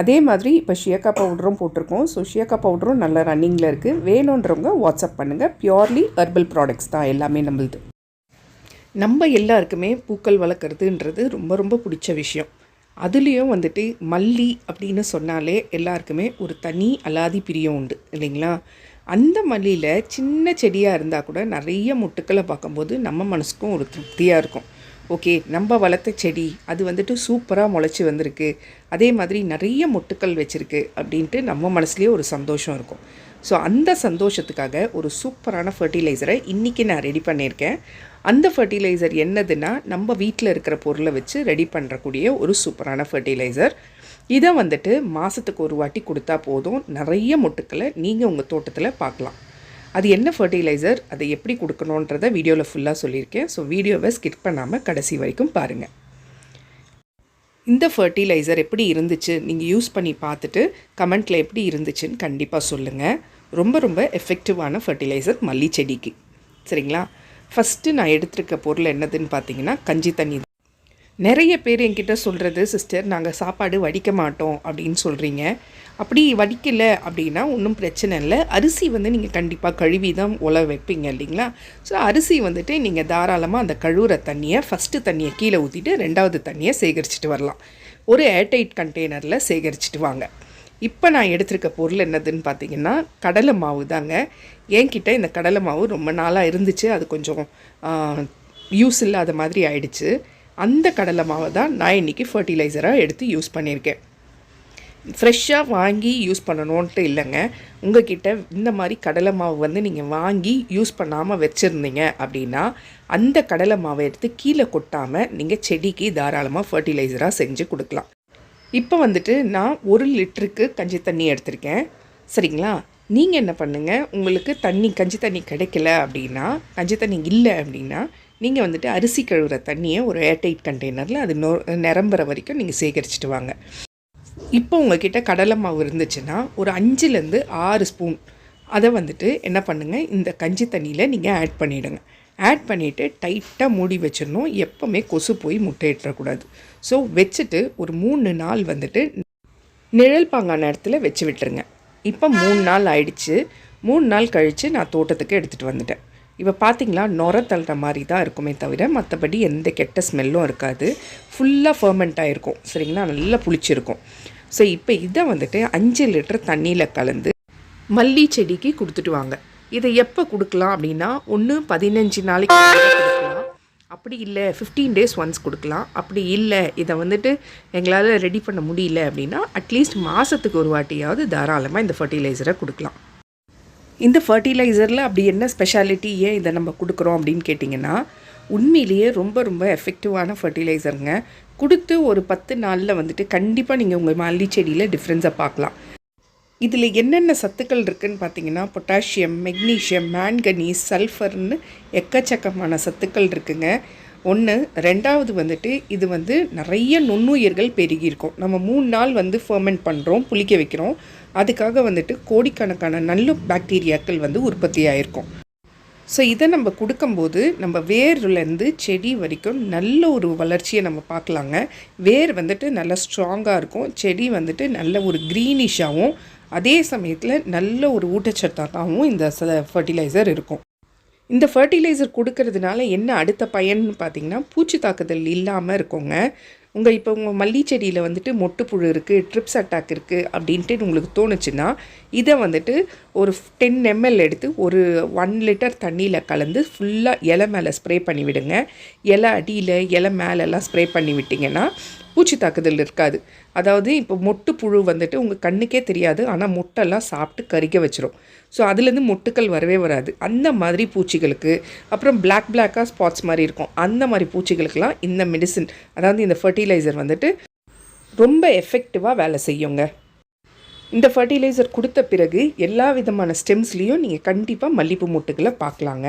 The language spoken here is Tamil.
அதே மாதிரி இப்போ ஷியக்கா பவுடரும் போட்டிருக்கோம். ஸோ ஷியக்கா பவுடரும் நல்ல ரன்னிங்கில் இருக்குது வேணுன்றவங்க வாட்ஸ்அப் பண்ணுங்கள் பியோர்லி ஹெர்பல் ப்ராடக்ட்ஸ் தான் எல்லாமே நம்மளுது. நம்ம எல்லாருக்குமே பூக்கள் வளர்க்குறதுன்றது ரொம்ப ரொம்ப பிடிச்ச விஷயம். அதுலேயும் வந்துட்டு மல்லி அப்படின்னு சொன்னாலே எல்லாருக்குமே ஒரு தனி அலாதி பிரியம் உண்டு இல்லைங்களா? அந்த மல்லியில் சின்ன செடியாக இருந்தால் கூட நிறைய முட்டுக்களை பார்க்கும்போது நம்ம மனசுக்கும் ஒரு திருப்தியாக இருக்கும். ஓகே நம்ம வளர்த்த செடி அது வந்துட்டு சூப்பராக முளைச்சி வந்திருக்கு. அதே மாதிரி நிறைய மொட்டுக்கள் வச்சுருக்கு அப்படின்ட்டு நம்ம மனசுலேயே ஒரு சந்தோஷம் இருக்கும். ஸோ அந்த சந்தோஷத்துக்காக ஒரு சூப்பரான ஃபர்டிலைசரை இன்றைக்கி நான் ரெடி பண்ணியிருக்கேன். அந்த ஃபர்டிலைசர் என்னதுன்னா நம்ம வீட்டில் இருக்கிற பொருளை வச்சு ரெடி பண்ணுறக்கூடிய ஒரு சூப்பரான ஃபர்டிலைசர் இதை வந்துட்டு மாதத்துக்கு ஒரு வாட்டி கொடுத்தா போதும். நிறைய மொட்டுக்களை நீங்கள் உங்கள் தோட்டத்தில் பார்க்கலாம். அது என்ன ஃபர்டிலைசர் அதை எப்படி கொடுக்கணுன்றதை வீடியோவில் ஃபுல்லாக சொல்லியிருக்கேன். ஸோ வீடியோவை ஸ்கிப் பண்ணாமல் கடைசி வரைக்கும் பாருங்கள் இந்த ஃபர்டிலைசர் எப்படி இருந்துச்சு நீங்கள் யூஸ் பண்ணி பார்த்துட்டு கமெண்ட்டில் எப்படி இருந்துச்சுன்னு கண்டிப்பாக சொல்லுங்கள் ரொம்ப ரொம்ப எஃபெக்டிவான ஃபர்டிலைசர் மல்லி செடிக்கு. சரிங்களா? ஃபஸ்ட்டு நான் எடுத்திருக்க பொருள் என்னதுன்னு பார்த்தீங்கன்னா கஞ்சி தண்ணி. நிறைய பேர் என்கிட்ட சொல்கிறது சிஸ்டர் நாங்கள் சாப்பாடு வடிக்க மாட்டோம் அப்படின்னு சொல்கிறீங்க அப்படி வடிக்கலை அப்படின்னா ஒன்றும் பிரச்சனை இல்லை. அரிசி வந்து நீங்கள் கண்டிப்பாக கழுவி தான் உல வைப்பீங்க இல்லைங்களா? ஸோ அரிசி வந்துட்டு நீங்கள் தாராளமாக அந்த கழுவுற தண்ணியை ஃபஸ்ட்டு தண்ணியை கீழே ஊற்றிட்டு ரெண்டாவது தண்ணியை சேகரிச்சுட்டு வரலாம். ஒரு ஏர்டைட் கண்டெய்னரில் சேகரிச்சுட்டு வாங்க. இப்போ நான் எடுத்திருக்க பொருள் என்னதுன்னு பார்த்தீங்கன்னா கடலை மாவு தாங்க. என்கிட்ட இந்த கடலை மாவு ரொம்ப நாளாக இருந்துச்சு. அது கொஞ்சம் யூஸ் இல்லாத மாதிரி ஆயிடுச்சு. அந்த கடலை மாவை தான் நான் இன்றைக்கி ஃபர்டிலைசராக எடுத்து யூஸ் பண்ணியிருக்கேன். ஃப்ரெஷ்ஷாக வாங்கி யூஸ் பண்ணணுன்ட்டு இல்லைங்க. உங்ககிட்ட இந்த மாதிரி கடலை மாவு வந்து நீங்கள் வாங்கி யூஸ் பண்ணாமல் வச்சுருந்தீங்க அப்படின்னா அந்த கடலை மாவை எடுத்து கீழே கொட்டாமல் நீங்கள் செடிக்கு தாராளமாக ஃபர்டிலைசராக செஞ்சு கொடுக்கலாம். இப்போ வந்துட்டு நான் ஒரு லிட்டருக்கு கஞ்சி தண்ணி எடுத்திருக்கேன். சரிங்களா? நீங்கள் என்ன பண்ணுங்கள் உங்களுக்கு தண்ணி கஞ்சி தண்ணி கிடைக்கல அப்படின்னா கஞ்சி தண்ணி இல்லை அப்படின்னா நீங்கள் வந்துட்டு அரிசி கழுவுற தண்ணியை ஒரு ஏர்டைட் கண்டெய்னரில் அது நொ நிரம்புற வரைக்கும் நீங்கள் சேகரிச்சுட்டு வாங்க. இப்போ உங்ககிட்ட கடலை மாவு இருந்துச்சுன்னா ஒரு அஞ்சுலேருந்து ஆறு ஸ்பூன். அதை வந்துட்டு என்ன பண்ணுங்கள் இந்த கஞ்சி தண்ணியில் நீங்கள் ஆட் பண்ணிவிடுங்க ஆட் பண்ணிவிட்டு டைட்டாக மூடி வச்சிடணும். எப்போவுமே கொசு போய் முட்டையிடக்கூடாது. ஸோ வச்சுட்டு ஒரு மூணு நாள் வந்துட்டு நிழல் பாங்கான இடத்துல வச்சு விட்டுருங்க. இப்போ மூணு நாள் ஆயிடுச்சு. மூணு நாள் கழித்து நான் தோட்டத்துக்கு எடுத்துகிட்டு வந்துட்டேன். இப்போ பார்த்தீங்களா நுர தள்ளுற மாதிரி தான் இருக்குமே தவிர மற்றபடி எந்த கெட்ட ஸ்மெல்லும் இருக்காது. ஃபுல்லாக ஃபர்மெண்ட் ஆகிருக்கும் சரிங்களா? நல்லா புளிச்சிருக்கும். ஸோ இப்போ இதை வந்துட்டு அஞ்சு லிட்டர் தண்ணியில் கலந்து மல்லி செடிக்கு கொடுத்துட்டு வாங்க. இதை எப்போ கொடுக்கலாம் அப்படின்னா ஒன்று பதினஞ்சு நாளைக்கு கொடுக்கலாம். அப்படி இல்லை ஃபிஃப்டீன் டேஸ் ஒன்ஸ் கொடுக்கலாம். அப்படி இல்லை இதை வந்துட்டு எங்களால் ரெடி பண்ண முடியல அப்படின்னா அட்லீஸ்ட் மாதத்துக்கு ஒரு வாட்டியாவது தாராளமாக இந்த ஃபர்டிலைசரை கொடுக்கலாம். இந்த ஃபர்டிலைசரில் அப்படி என்ன ஸ்பெஷாலிட்டி ஏன் இதை நம்ம கொடுக்குறோம் அப்படின்னு கேட்டிங்கன்னா உண்மையிலேயே ரொம்ப ரொம்ப எஃபெக்டிவான ஃபர்டிலைசருங்க கொடுத்து ஒரு பத்து நாளில் வந்துட்டு கண்டிப்பாக நீங்கள் உங்கள் மல்லி செடியில் டிஃப்ரென்ஸை பார்க்கலாம். இதில் என்னென்ன சத்துக்கள் இருக்குதுன்னு பார்த்தீங்கன்னா பொட்டாசியம் மெக்னீஷியம் மேன்கனீஸ் சல்ஃபர்னு எக்கச்சக்கமான சத்துக்கள் இருக்குங்க. ஒன்று ரெண்டாவது வந்துட்டு இது வந்து நிறைய நுண்ணுயிர்கள் பெருகியிருக்கும் நம்ம மூணு நாள் வந்து ஃபர்மெண்ட் பண்ணுறோம் புளிக்க வைக்கிறோம். அதுக்காக வந்துட்டு கோடிக்கணக்கான நல்ல பாக்டீரியாக்கள் வந்து உற்பத்தி ஆகிருக்கும் ஸோ இதை நம்ம கொடுக்கும்போது நம்ம வேர்லேருந்து செடி வரைக்கும் நல்ல ஒரு வளர்ச்சியை நம்ம பார்க்கலாங்க. வேர் வந்துட்டு நல்லா ஸ்ட்ராங்காக இருக்கும். செடி வந்துட்டு நல்ல ஒரு க்ரீனிஷாகவும் அதே சமயத்தில் நல்ல ஒரு ஊட்டச்சத்தாகவும் இந்த ஃபர்டிலைசர் இருக்கும். இந்த ஃபர்டிலைசர் கொடுக்கறதுனால என்ன அடுத்த பயன்னு பார்த்தீங்கன்னா பூச்சி தாக்குதல் இல்லாமல் இருக்குங்க. உங்கள் இப்போ உங்கள் மல்லி செடியில் வந்துட்டு மொட்டுப்புழு இருக்குது ட்ரிப்ஸ் அட்டாக் இருக்குது அப்படின்ட்டு உங்களுக்கு தோணுச்சுன்னா இதை வந்துட்டு ஒரு டென் எம்எல் எடுத்து ஒரு ஒன் லிட்டர் தண்ணியில் கலந்து ஃபுல்லாக இலை மேலே ஸ்ப்ரே பண்ணி விடுங்க இலை அடியில் இலை மேலெல்லாம் ஸ்ப்ரே பண்ணி விட்டிங்கன்னா பூச்சி தாக்குதல் இருக்காது. அதாவது இப்போ மொட்டு புழு வந்துட்டு உங்கள் கண்ணுக்கே தெரியாது. ஆனால் மொட்டெல்லாம் சாப்பிட்டு கருக வச்சிரும். ஸோ அதுலேருந்து மொட்டுக்கள் வரவே வராது. அந்த மாதிரி பூச்சிகளுக்கு அப்புறம் பிளாக் பிளாக்காக ஸ்பாட்ஸ் மாதிரி இருக்கும். அந்த மாதிரி பூச்சிகளுக்கெல்லாம் இந்த மெடிசின் அதாவது இந்த ஃபர்டிலைசர் வந்துட்டு ரொம்ப எஃபெக்டிவாக வேலை செய்யுங்க. இந்த ஃபர்டிலைசர் கொடுத்த பிறகு எல்லா விதமான ஸ்டெம்ஸ்லேயும் நீங்கள் கண்டிப்பாக மல்லிப்பூ மொட்டுகளை பார்க்கலாங்க.